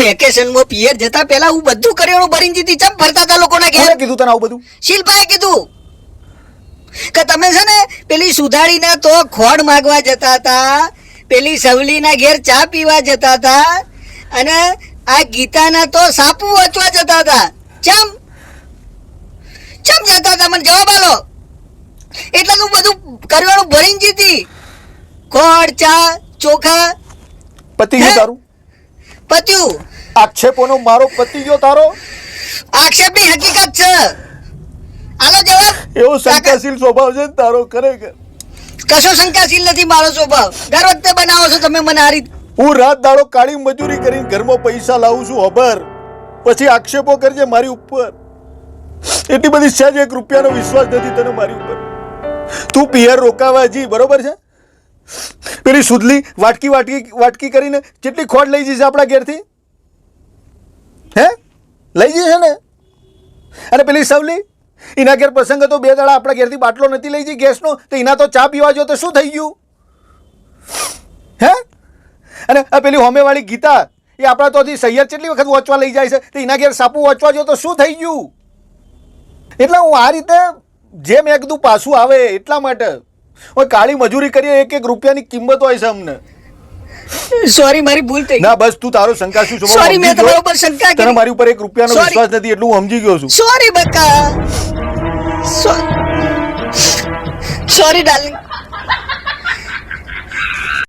વેકેશનમાં પિયર જતા પહેલા હું બધું કરિયાણું ભરીને જીતી ચમ ફરતા તા લોકોના ઘેર? કીધું તને આવું બધું? શિલ્પાએ કીધું કે તમે છે ને પેલી સુધાડીના તો ખોડ માગવા જતા હતા પેલી સવલીના ઘેર ચા પીવા જતા હતા અને આ ગીતાના તો સાપુ વાંચવા જતા હતા. ચમ? ચમ જતા હતા? મને જવાબ આલો. એટલે તું બધું કરવાનું ભરીને જીતી ખોડ ચા ચોખા. પતિ તારું? પત્યું. આક્ષેપોનો મારો પતિ ગયો તારો? આક્ષેપની હકીકત છે. આનો જવાબ એવો શંકાશીલ સ્વભાવ છે તારો ખરેખર. કશો શંકાશીલ નથી મારો સ્વભાવ. દર વખતે બનાવો છો તમે મને રીત હું રાત દાડો કાળી મજૂરી કરીને ઘરમાં પૈસા લાવું છું હબર. પછી આક્ષેપો કરજે મારી ઉપર. એટલી બધી સહેજ એક રૂપિયાનો વિશ્વાસ નથી તને મારી ઉપર. તું પિયર રોકાવા જી બરોબર છે? પેલી સુધલી વાટકી વાટકી વાટકી કરીને કેટલી ખોટ લઈ જશે આપણા ઘેરથી? હે? લઈ જશે ને અને પેલી સવલી, એના ઘેર પ્રસંગ હતો, બે દાડા આપણા ઘેરથી બાટલો નથી લઈ જઈ ગેસનો, તો એના તો ચા પીવા જો તો શું થઈ ગયું? હે? અને આ પેલી હોમેવાળી ગીતા, એ આપણા તોથી સૈયદ કેટલી વખત વોચવા લઈ જાય છે? તો એના ઘેર સાપુ વોચવા જો તો શું થઈ ગયું? એટલે હું આ રીતે જે મેં કીધું પાછું આવે એટલા માટે ઓય કાળી મજૂરી કરીએ એક એક રૂપિયાની કિંમત હોય છે અમને. સોરી મારી ભૂલ થઈ ના બસ તું તારો શંકા શું સ્વભાવ સોરી મેં તમારા ઉપર શંકા તને મારી ઉપર એક રૂપિયાનો. વિશ્વાસ નથી એટલું હું સમજી ગયો છું. સોરી બકા. Sorry darling